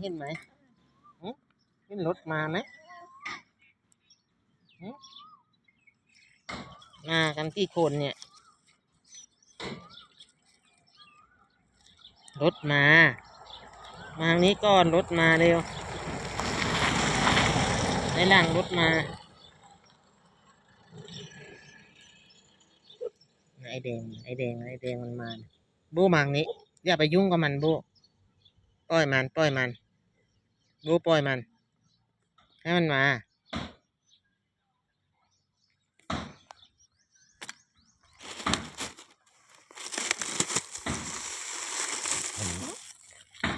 เห็นไหมหึเห็นรถมาไหมหึมากันกี่คนเนี่ย รถมา มางนี้ก่อนรถมาเร็วในหลังรถมาไอแดงไอแดงไอแดงมันมาบูมังนี้อย่าไปยุ่งกับมันบู ปล่อยมัน ปล่อยมัน บูปล่อยมัน ให้มันมา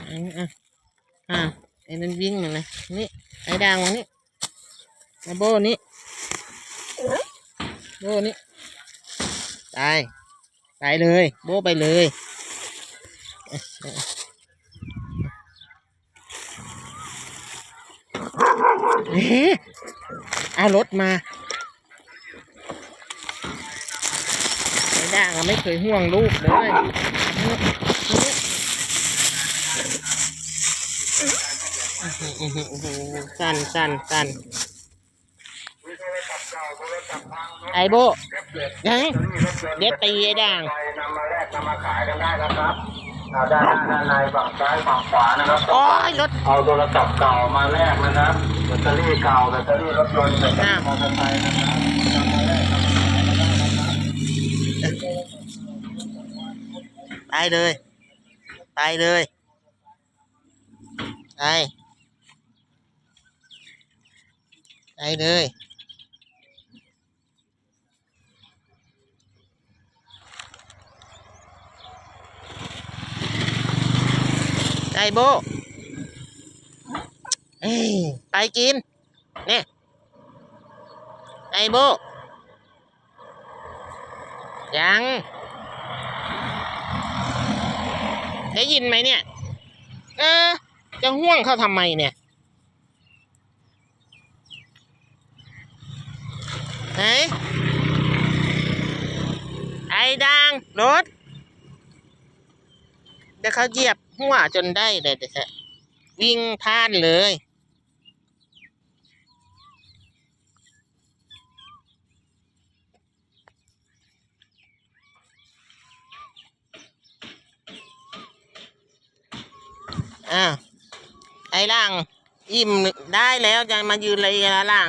อันนี้อะอะไอ้นั่นวิ่งมาเลยนี่ไอ้ด่างมานี่ไอ้โบนี่โบนี่ตาย ตายเลย โบไปเลย เอ๊ะเอารถมาไอ้ด่างอะไม่เคยห่วงลูกเลยอื้อหืออื้อหือสั่นสั่นสั่นไอ้โบยังเดี๋ยวตีไอ้ด่างใครนำมาแลกนำมาขายกันได้นะครับอ่าด้านหน้าด้านในฝั่งซ้ายฝั่งขวานะครับโอ้ยรถเอาโทรศัพท์เก่ามาแลกนะครับแบ ตเตอรี่เก่าแบตเตอรี่รถยนต์แบตเตอรี่มอเตอร์ไซค์นะครับนำมาแลกนำมาขายกันได้นะครับตายเลยตายเลยตายตายเลยไอ้โบเอ้ย ไปกิน เนี่ย ไอโบ ยัง ได้ยินไหมเนี่ย เออ จะห่วงเขาทำไมเนี่ยไหนไอ้ดังรถเดี๋ยวเขาเหยียบหัวจนได้เลยเดี๋ยววิ่งพลาดเลย อ้าไอ้ล่าง อิ่มได้แล้วจะมายืนอะไรกันล่ะล่าง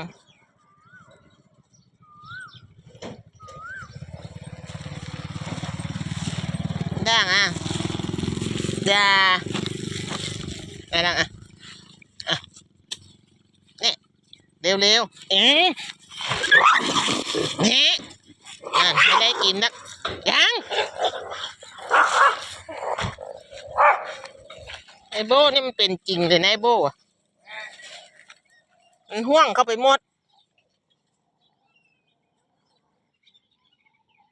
ด่างอะอย่าไอ้ด่างอะเนี่ยเร็วเร็วเอ๊ะเนี่ยอะไม่ได้กินนักยัง ไอ้โบนี่มันเป็นจริงเลยนะไอ้โบอะมันห่วงเข้าไปหมด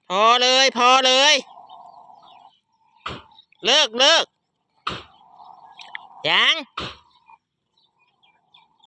พอเลย พอเลย เลิกเลิกยัง